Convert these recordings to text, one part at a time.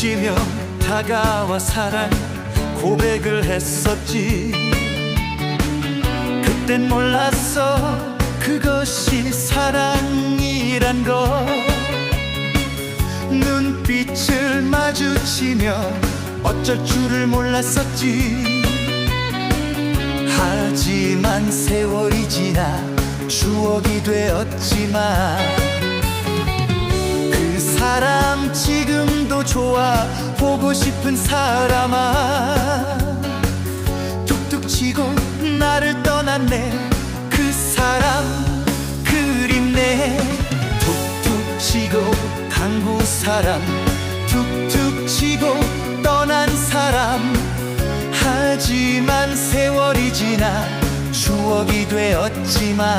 마주치며 다가와 사랑 고백을 했었지. 그땐 몰랐어 그것이 사랑이란 걸 눈빛을 마주치며 어쩔 줄을 몰랐었지. 하지만 세월이 지나 추억이 되었지만 그 사람 지금 도 좋아 보고 싶은 사람아. 툭툭 치고 나를 떠났네. 그 사람 그립네. 툭툭 치고 당구 사람. 툭툭 치고 떠난 사람. 하지만 세월이 지나 추억이 되었지만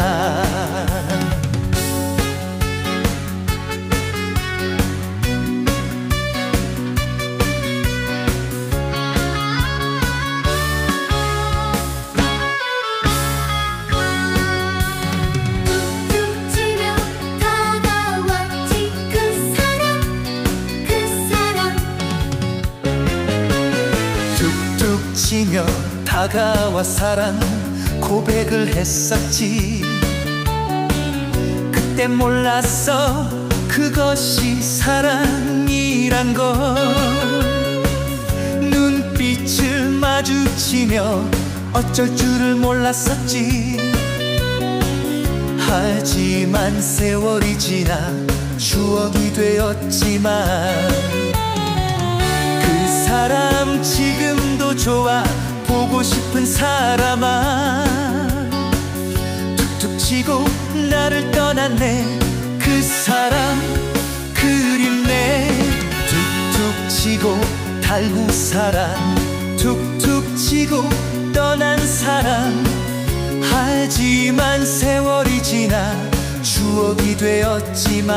치며 다가와 사랑 고백을 했었지. 그때 몰랐어 그것이 사랑이란 걸. 눈빛을 마주치며 어쩔 줄을 몰랐었지. 하지만 세월이 지나 추억이 되었지만 그 좋아 싶은 사람아. 툭툭 치고 나를 떠났네. 그 사람 그립네. 툭툭 치고 달구 사람. 툭툭 치고 떠난 사람. 하지만 세월이 지나 추억이 되었지만